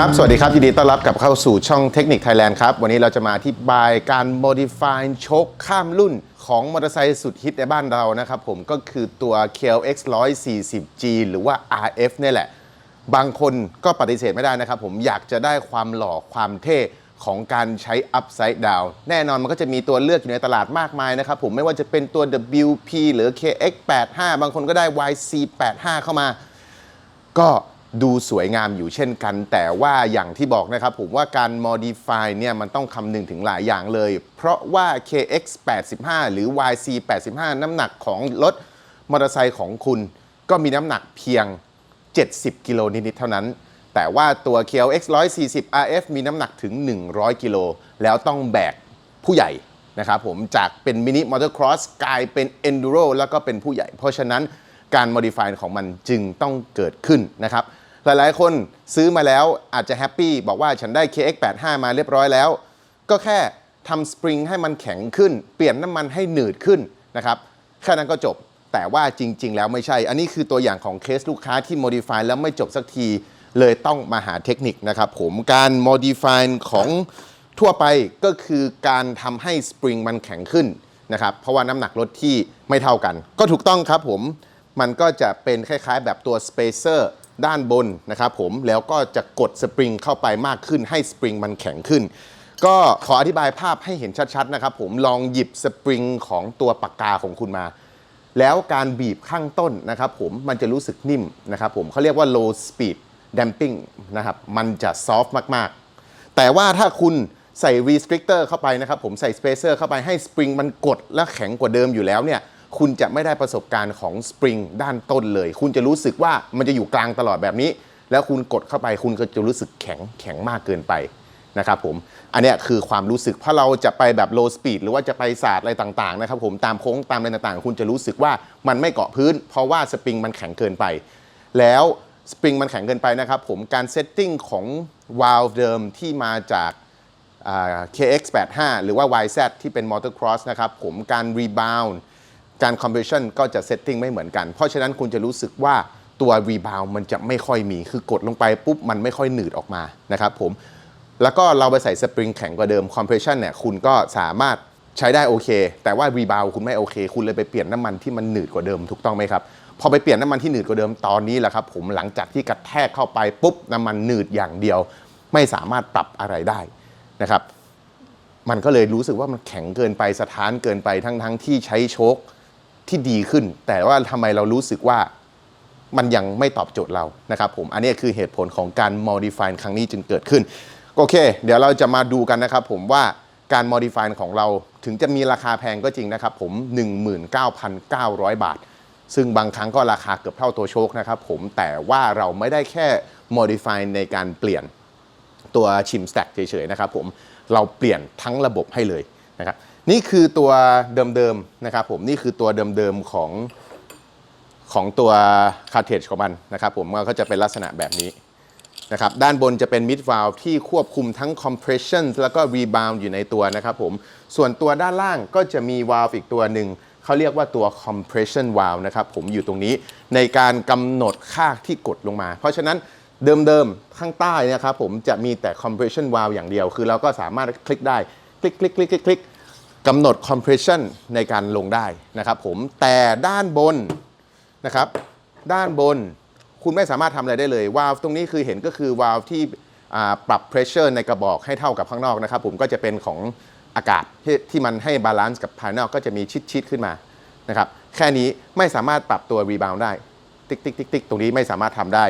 ครับ สวัสดีครับ ยินดีต้อนรับกลับเข้าสู่ช่องเทคนิคไทยแลนด์ครับ วันนี้เราจะมาอธิบายการ modify โชคข้ามรุ่นของมอเตอร์ไซค์สุดฮิตในบ้านเรานะครับผมก็คือตัว KLX 140G หรือว่า RF เนี่ยแหละ บางคนก็ปฏิเสธไม่ได้นะครับผมอยากจะได้ความหล่อความเท่ของการใช้ upside down แน่นอนมันก็จะมีตัวเลือกอยู่ในตลาดมากมายนะครับผมไม่ว่าจะเป็นตัว WP หรือ KX85 บางคนก็ได้ YC85 เข้ามา ก็ ดูสวยงามอยู่เช่นกัน แต่ว่าอย่างที่บอกนะครับผมว่าการ modify เนี่ยมันต้องคำนึงถึงหลายอย่างเลย เพราะว่า KX 85หรือ YC 85น้ำหนักของรถมอเตอร์ไซค์ของคุณ ก็มีน้ำหนักเพียง 70 กิโลนิดๆเท่านั้น แต่ว่าตัว KLX 140 RF มีน้ำหนักถึง 100 กิโล แล้วต้องแบกผู้ใหญ่นะครับผมจากเป็นมินิมอเตอร์ครอสกลายเป็น Enduro แล้วก็เป็นผู้ใหญ่ เพราะฉะนั้น การ modify ของมันจึงต้องเกิดขึ้นนะครับ หลายๆ คนซื้อมาแล้วอาจจะแฮปปี้บอกว่าฉันได้ KX85 มาเรียบร้อยแล้ว ก็แค่ทำสปริงให้มันแข็งขึ้น เปลี่ยนน้ำมันให้หนืดขึ้นนะครับแค่นั้นก็จบแต่ว่าจริง ๆ แล้วไม่ใช่ อันนี้คือตัวอย่างของเคสลูกค้าที่ modify แล้วไม่จบสักทีเลยต้องมาหาเทคนิคนะครับผมการ modify ของทั่วไปก็คือการทำให้สปริงมันแข็งขึ้นนะครับเพราะว่าน้ำหนักรถที่ไม่เท่ากัน ก็ถูกต้องครับผม มันก็จะเป็นคล้ายๆ แบบตัวสเปเซอร์ด้านบนนะครับผมแล้วก็จะกดสปริงเข้าไปมากขึ้นให้สปริงมันแข็งขึ้น ก็ขออธิบายภาพให้เห็นชัดๆนะครับผมลองหยิบสปริงของตัวปากกาของคุณมา แล้วการบีบข้างต้นนะครับผมมันจะรู้สึกนิ่มนะครับผมเขาเรียกว่า low speed damping นะครับมันจะ soft มากๆ แต่ว่าถ้าคุณใส่ restrictor เข้าไปนะครับผมใส่ spacer เข้าไปให้สปริงมันกดและแข็งกว่าเดิมอยู่แล้วเนี่ย คุณจะไม่ได้ประสบการณ์ของสปริงด้านต้นเลย คุณจะรู้สึกว่ามันจะอยู่กลางตลอดแบบนี้ แล้วคุณกดเข้าไปคุณก็จะรู้สึกแข็งแข็งมากเกินไปนะครับผม อันนี้คือความรู้สึก เพราะเราจะไปแบบ low speed หรือว่าจะไปศาสตร์อะไรต่างๆนะครับผมตามโค้งตามอะไรต่างๆ คุณจะรู้สึกว่ามันไม่เกาะพื้น เพราะว่าสปริงมันแข็งเกินไป แล้วสปริงมันแข็งเกินไปนะครับผมการเซตติ้งของวาลวเดิมที่มาจากอ่า KX85 หรือว่า YZ ที่เป็น Motocross นะครับผมการ rebound การ compression ก็จะเซตติ้งไม่เหมือนกัน เพราะฉะนั้นคุณจะรู้สึกว่าตัว rebound มันจะไม่ค่อยมี คือกดลงไปปุ๊บมันไม่ค่อยหนืดออกมานะครับผม แล้วก็เราไปใส่สปริงแข็งกว่าเดิม compression เนี่ยคุณก็สามารถใช้ได้โอเค แต่ว่า rebound คุณไม่โอเค คุณเลยไปเปลี่ยนน้ำมันที่มันหนืดกว่าเดิมถูกต้องไหมครับ พอไปเปลี่ยนน้ำมันที่หนืดกว่าเดิมตอนนี้แหละครับผม หลังจากที่กระแทกเข้าไปปุ๊บน้ำมันหนืดอย่างเดียว ไม่สามารถปรับอะไรได้นะครับ มันก็เลยรู้สึกว่ามันแข็งเกินไปสถานเกินไปทั้งทั้งที่ใช้โชค ที่ดีขึ้น แต่ว่าทำไมเรารู้สึกว่ามันยังไม่ตอบโจทย์เรานะครับผมอันนี้คือเหตุผลของการ modify ครั้งนี้จึงเกิดขึ้น โอเค เดี๋ยวเราจะมาดูกันนะครับผมว่าการ modify ของเราถึงจะมีราคาแพงก็จริงนะครับผม 19,900 บาท ซึ่งบางครั้งก็ราคาเกือบเท่าตัวโชคนะครับผมแต่ว่าเราไม่ได้แค่ modify ในการเปลี่ยนตัวชิมสแต็กเฉยๆนะครับผมเราเปลี่ยนทั้งระบบให้เลยนะครับ นี่คือตัวเดิมๆนะครับผมนี่คือตัวเดิมๆของของตัวคาร์เทจของมันนะครับผมมันก็จะเป็นลักษณะแบบนี้นะครับด้านบนจะเป็น mid valve ที่ควบคุมทั้ง compression แล้วก็ rebound อยู่ในตัวนะครับผมส่วนตัวด้านล่างก็จะมี valve อีกตัวหนึ่งเขาเรียกว่าตัว compression valve นะครับผมอยู่ตรงนี้ในการกำหนดค่าที่กดลงมา เพราะฉะนั้นเดิมๆ ข้างใต้นะครับผมจะมีแต่ compression valve อย่างเดียว คือเราก็สามารถคลิกได้ คลิกคลิกคลิกคลิกคลิ กำหนด compression ในการลงได้นะครับผมแต่ด้านบนนะครับด้านบนคุณไม่สามารถทำอะไรได้เลยวาล์วตรงนี้คือเห็นก็คือวาล์วที่ปรับ pressure ในกระบอกให้เท่ากับข้างนอกนะครับผมก็จะเป็นของอากาศที่ที่มันให้บาลานซ์กับภายนอกก็จะมีชิดๆขึ้นมานะครับแค่นี้ไม่สามารถปรับตัว rebound ได้ ติ๊กติ๊กติ๊กติ๊กตรงนี้ไม่สามารถทำได้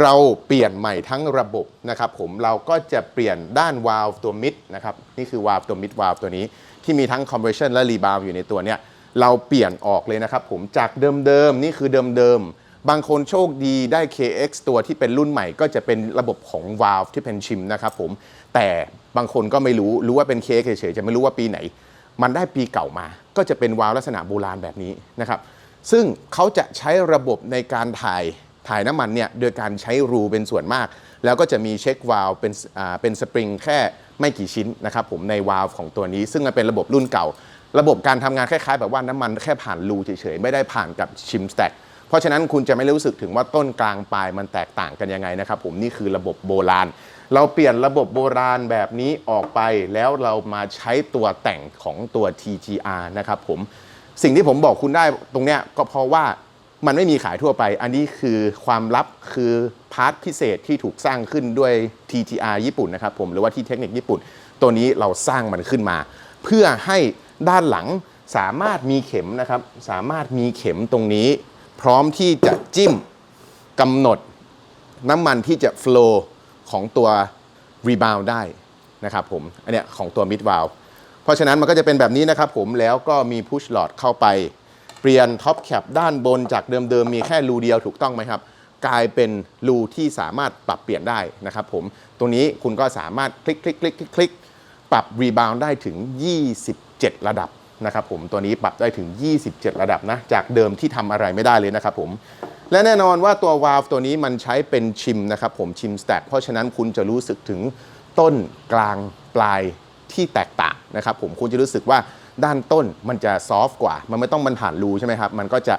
เราเปลี่ยนใหม่ทั้งระบบนะครับผมเราก็จะเปลี่ยนด้านวาล์วตัวมิดนะครับนี่คือวาล์วตัวมิดวาล์วตัวนี้ ที่มีทั้ง compression และ rebound อยู่ในตัวเนี้ยเราเปลี่ยนออกเลยนะครับผมจากเดิมๆนี่คือเดิมๆบางคนโชคดีได้ KX ตัวที่เป็นรุ่นใหม่ ก็จะเป็นระบบของวาล์วที่เป็นชิมนะครับผมแต่บางคนก็ไม่รู้รู้ว่าเป็น KX เฉยๆจะไม่รู้ว่าปีไหน มันได้ปีเก่ามา ก็จะเป็นวาล์วลักษณะโบราณแบบนี้นะครับซึ่งเขาจะใช้ระบบในการถ่าย ถ่ายน้ำมันเนี่ยโดยการใช้รูเป็นส่วนมาก แล้วก็จะมีเช็ควาล์วเป็นอ่าเป็นสปริงแค่ไม่กี่ชิ้นนะครับผมในวาล์วของตัวนี้ ซึ่งมันเป็นระบบรุ่นเก่า ระบบการทำงานคล้ายๆ แบบว่าน้ำมันแค่ผ่านรูเฉยๆ ไม่ได้ผ่านกับชิมสแต็กเพราะฉะนั้นคุณจะไม่รู้สึกถึงว่าต้นกลางปลายมันแตกต่างกันยังไงนะครับผมนี่คือระบบโบราณ เราเปลี่ยนระบบโบราณแบบนี้ออกไปแล้วเรามาใช้ตัวแต่งของตัว TGR นะครับผมสิ่งที่ผมบอกคุณได้ตรงเนี้ยก็เพราะว่า มันไม่มีขายทั่วไป อันนี้คือความลับคือพาร์ทพิเศษที่ถูกสร้างขึ้นด้วย TTR ญี่ปุ่นนะครับผมหรือว่าที่เทคนิคญี่ปุ่น ตัวนี้เราสร้างมันขึ้นมา เพื่อให้ด้านหลังสามารถมีเข็มนะครับ สามารถมีเข็มตรงนี้ พร้อมที่จะจิ้มกำหนดน้ำมันที่จะ flow ของตัว rebound ได้นะครับผมอันเนี้ยของตัว mid valve เพราะฉะนั้นมันก็จะเป็นแบบนี้นะครับผมแล้วก็มี push rod เข้าไป เปลี่ยน top cap ด้านบนจากเดิมๆมีแค่รูเดียวถูกต้องไหมครับ กลายเป็นรูที่สามารถปรับเปลี่ยนได้นะครับผมตรงนี้คุณก็สามารถคลิกคลิกคลิกคลิกคลิกปรับ rebound ได้ถึง 27 ระดับนะครับผมตัวนี้ปรับได้ถึง 27 ระดับนะ จากเดิมที่ทำอะไรไม่ได้เลยนะครับผมและแน่นอนว่าตัว valve ตัวนี้มันใช้เป็นชิมนะครับผมชิม stack เพราะฉะนั้นคุณจะรู้สึกถึงต้นกลางปลายที่แตกต่างนะครับผมคุณจะรู้สึกว่า ด้านต้นมันจะซอฟต์กว่า มันไม่ต้องมันผ่านรูใช่ไหมครับ มันก็จะ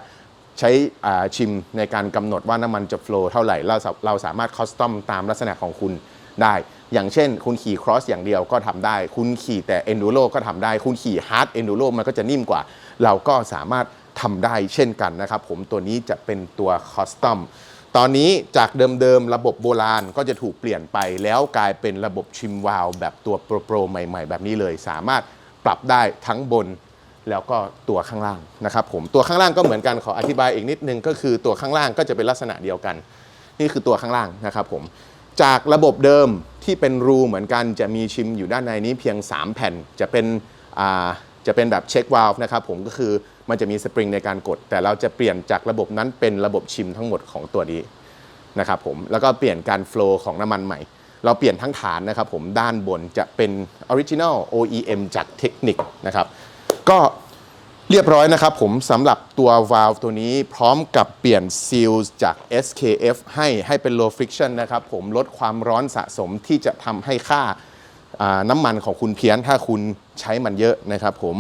ใช้อ่าชิมในการกำหนดว่าน้ำมันจะ flow เท่าไหร่ เราเราสามารถ custom ตามลักษณะของคุณได้ อย่างเช่น คุณขี่ cross อย่างเดียวก็ทำได้ คุณขี่แต่ enduro ก็ทำได้ คุณขี่ hard enduro มันก็จะนิ่มกว่า เราก็สามารถทำได้เช่นกันนะครับผมตัวนี้จะเป็นตัว custom ตอนนี้จากเดิมๆ ระบบโบราณก็จะถูกเปลี่ยนไปแล้วกลายเป็นระบบชิมวาลแบบตัวโปรโปรใหม่ ๆ แบบนี้เลย สามารถ ปรับได้ทั้งบนแล้วก็ตัวข้างล่างนะครับผมตัวข้างล่างก็เหมือนกันขออธิบายอีกนิดนึงก็คือตัวข้างล่างก็จะเป็นลักษณะเดียวกัน นี่คือตัวข้างล่างนะครับผมจากระบบเดิมที่เป็นรูเหมือนกันจะมีชิมอยู่ด้านในนี้เพียง 3 แผ่นจะเป็นจะเป็นแบบเช็ควาลวนะครับผมก็คือมันจะมีสปริงในการกด แต่เราจะเปลี่ยนจากระบบนั้นเป็นระบบชิมทั้งหมดของตัวนี้นะครับผมแล้วก็เปลี่ยนการโฟล์ของน้ำมันใหม่ เราเปลี่ยนทั้งฐานนะครับผมด้านบนจะเป็น Original OEM จากเทคนิคนะครับก็เรียบร้อยนะครับผมสำหรับตัว valve ตัวนี้พร้อมกับเปลี่ยน seals จาก SKF ให้ให้เป็น low friction นะครับผมลดความร้อนสะสมที่จะทำให้ค่าอ่าน้ำมันของคุณเพี้ยนถ้าคุณใช้มันเยอะนะครับผม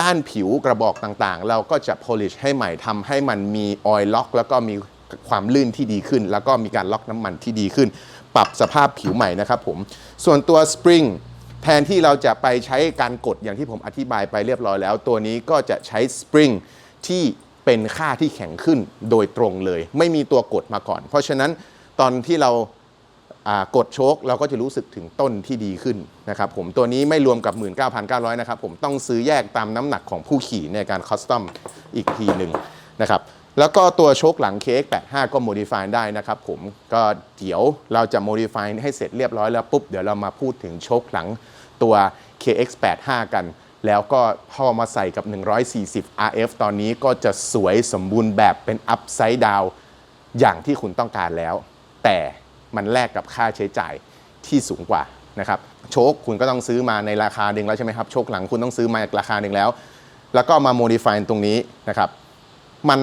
ด้านผิวกระบอกต่างๆ เราก็จะ polish ให้ใหม่ทำให้มันมี oil lock แล้วก็มี ความลื่นที่ดีขึ้น แล้วก็มีการล็อกน้ำมันที่ดีขึ้น ปรับสภาพผิวใหม่นะครับผมส่วนตัว spring แทนที่เราจะไปใช้การกดอย่างที่ผมอธิบายไปเรียบร้อยแล้ว ตัวนี้ก็จะใช้สปริงที่เป็นค่าที่แข็งขึ้นโดยตรงเลย ไม่มีตัวกดมาก่อน เพราะฉะนั้นตอนที่เราอ่ากดโชคเราก็จะรู้สึกถึงต้นที่ดีขึ้นนะครับผมตัวนี้ไม่รวมกับ 19,900 นะครับผมต้องซื้อแยกตามน้ำหนักของผู้ขี่ในการคอสตอมอีกทีหนึ่งนะครับ แล้วก็ตัวโชคหลัง KX85 ก็ modify ได้นะครับผมก็เดี๋ยวเราจะ modify ให้เสร็จเรียบร้อยแล้วปุ๊บ เดี๋ยวเรามาพูดถึงโชคหลังตัว KX85 กัน แล้วก็พอมาใส่กับ 140 RF ตอนนี้ก็จะสวยสมบูรณ์แบบเป็น upside down อย่างที่คุณต้องการแล้ว แต่มันแลกกับค่าใช้จ่ายที่สูงกว่านะครับโชคคุณก็ต้องซื้อมาในราคาหนึ่งแล้วใช่ไหมครับโชคหลังคุณต้องซื้อมาราคาหนึ่งแล้ว แล้วก็มา modify ตรงนี้นะครับ มัน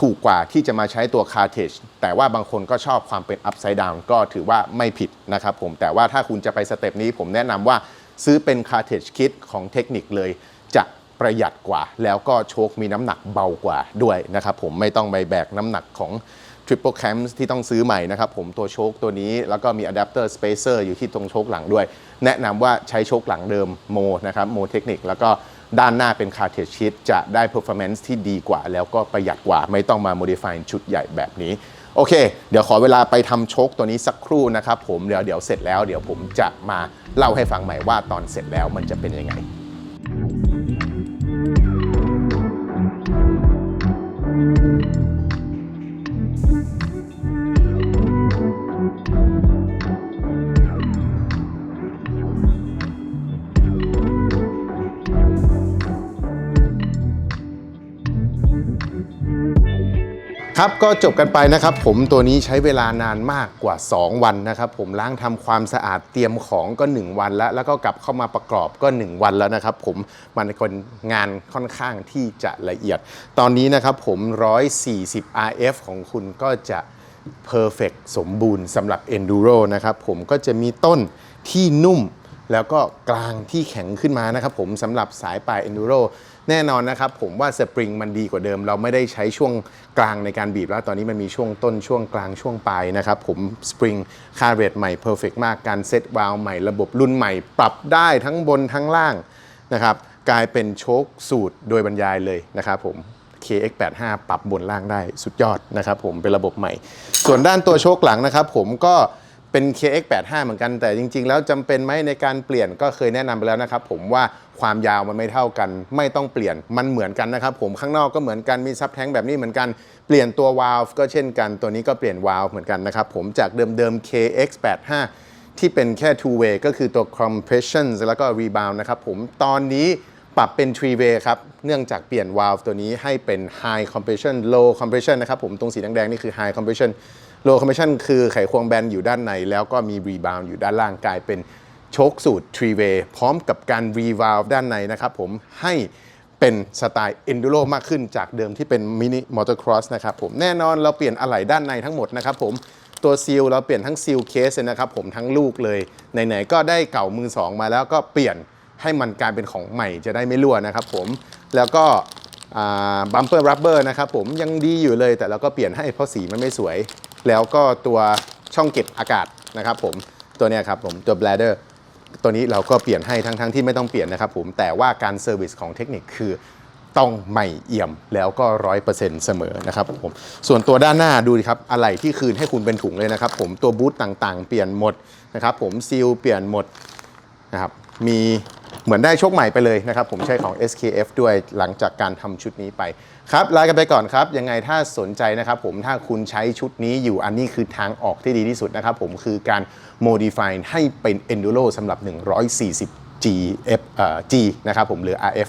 ถูกกว่าที่จะมาใช้ตัว Cartage แต่ว่าบางคนก็ชอบความเป็น Upside Down ก็ถือว่าไม่ผิดนะครับผมแต่ว่าถ้าคุณจะไปสเต็ปนี้ผมแนะนำว่าซื้อเป็น Cartage Kit ของเทคนิคเลย จะประหยัดกว่า แล้วก็โชคมีน้ำหนักเบากว่าด้วยนะครับผมไม่ต้องไปแบกน้ำหนักของ Triple Cam ที่ต้องซื้อใหม่นะครับผมตัวโชคตัวนี้แล้วก็มี Adapter Spacer อยู่ที่ตรงโชคหลังด้วย แนะนำว่าใช้โชคหลังเดิมโมนะครับโมเทคนิคแล้วก็ ด้านหน้าเป็นคาร์เทจชิดจะได้ performance ที่ดีกว่า แล้วก็ประหยัดกว่าไม่ต้องมา modify ชุดใหญ่แบบนี้ โอเค เดี๋ยวขอเวลาไปทำโชคตัวนี้สักครู่นะครับผมเดี๋ยวเดี๋ยวเสร็จแล้วเดี๋ยวผมจะมาเล่าให้ฟังใหม่ว่าตอนเสร็จแล้วมันจะเป็นยังไง ครับก็จบกันไปนะครับ ผมตัวนี้ใช้เวลานานมากกว่า 2 วันนะครับ ผมล้างทำความสะอาดเตรียมของก็ 1 วันแล้ว แล้วก็กลับเข้ามาประกอบก็ 1 วันแล้วนะครับ ผมมันเป็นงานค่อนข้างที่จะละเอียด ตอนนี้นะครับผม 140 RF ของคุณก็จะ Perfect สมบูรณ์สำหรับ Enduro นะครับผมก็จะมีต้นที่นุ่มแล้วก็กลางที่แข็งขึ้นมานะครับผมสำหรับสายปลาย Enduro แน่นอนนะครับผมว่าสปริงมันดีกว่าเดิม เราไม่ได้ใช้ช่วงกลางในการบีบแล้วตอนนี้มันมีช่วงต้นช่วงกลางช่วงปลายนะครับผมสปริงคาเรตใหม่เพอร์เฟกมากการเซตวาลใหม่ระบบรุ่นใหม่ ปรับได้ทั้งบนทั้งล่างนะครับกลายเป็นโชคสูตรโดยบรรยายเลยนะครับผม KX85 ปรับบนล่างได้สุดยอดนะครับผมเป็นระบบใหม่ ส่วนด้านตัวโชคหลังนะครับผมก็ เป็น KX85 เหมือนกันแต่จริง ๆ แล้วจำเป็นไหมในการเปลี่ยนก็เคยแนะนำไปแล้วนะครับผมว่าความยาวมันไม่เท่ากัน ไม่ต้องเปลี่ยนมันเหมือนกันนะครับผมข้างนอกก็เหมือนกันมีซับแท้งแบบนี้เหมือนกันเปลี่ยนตัววาล์วก็เช่นกันตัวนี้ก็เปลี่ยนวาล์วเหมือนกันนะครับผมจากเดิมๆ KX85 ที่เป็นแค่ two way ก็คือตัว compression แล้วก็ rebound นะครับผมตอนนี้ปรับเป็น three way ครับ เนื่องจากเปลี่ยน valve ตัวนี้ให้เป็น high compression low compression นะครับผมตรงสีแดงๆนี่คือ high compression low compression คือไขควงแบนอยู่ด้านใน แล้วก็มี rebound อยู่ด้านล่างกลายเป็นโชคสูตร three way พร้อมกับการ revalve ด้านในนะครับผมให้เป็นสไตล์ enduro มากขึ้นจากเดิมที่เป็น mini motocross นะครับผมแน่นอนเราเปลี่ยนอะไหล่ด้านในทั้งหมดนะครับผมตัวซีลเราเปลี่ยนทั้งซีลเคสเลยนะครับผมทั้งลูกเลยไหนๆก็ได้เก่ามือสองมาแล้วก็เปลี่ยนให้มันกลายเป็นของใหม่จะได้ไม่รั่วนะครับผมแล้วก็บัมเปอร์รับเบอร์นะครับผมยังดีอยู่เลยแต่เราก็เปลี่ยนให้เพราะสีมันไม่สวย แล้วก็ตัวช่องเก็บอากาศนะครับผมตัวนี้ครับผมตัว bladder ตัวนี้เราก็เปลี่ยนให้ทั้งๆทที่ไม่ต้องเปลี่ยนนะครับผมแต่ว่าการเซอร์วิสของเทคนิคคือต้องใหม่เอี่ยมแล้วก็ร้อยเปอร์เซ็นต์เสมอนะครับผมส่วนตัวด้านหน้าดูดิครับอะไรที่คืนให้คุณเป็นถุงเลยนะครับผมตัวบูทต่างๆ เปลี่ยนหมดนะครับผมซีลเปลี่ยนหมดนะครับมี เหมือนได้โชคใหม่ไปเลยนะครับ ผมใช้ของ SKF ด้วยหลังจากการทำชุดนี้ไป ครับลากันไปก่อนครับ ยังไงถ้าสนใจนะครับผมถ้าคุณใช้ชุดนี้อยู่อันนี้คือทางออกที่ดีที่สุดนะครับผมคือการ modify ให้เป็น enduro สำหรับ 140 GF เอ่อ G นะครับผมหรือ RF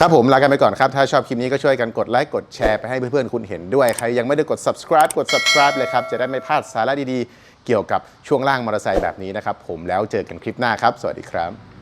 ครับผมลากันไปก่อนครับ ถ้าชอบคลิปนี้ก็ช่วยกันกดไลค์กดแชร์ไปให้เพื่อนๆคุณเห็นด้วย ใครยังไม่ได้กด subscribe กด subscribe เลยครับ จะได้ไม่พลาดสาระดีๆ เกี่ยวกับช่วงล่างมอเตอร์ไซค์แบบนี้นะครับผมแล้วเจอกันคลิปหน้าครับ สวัสดีครับ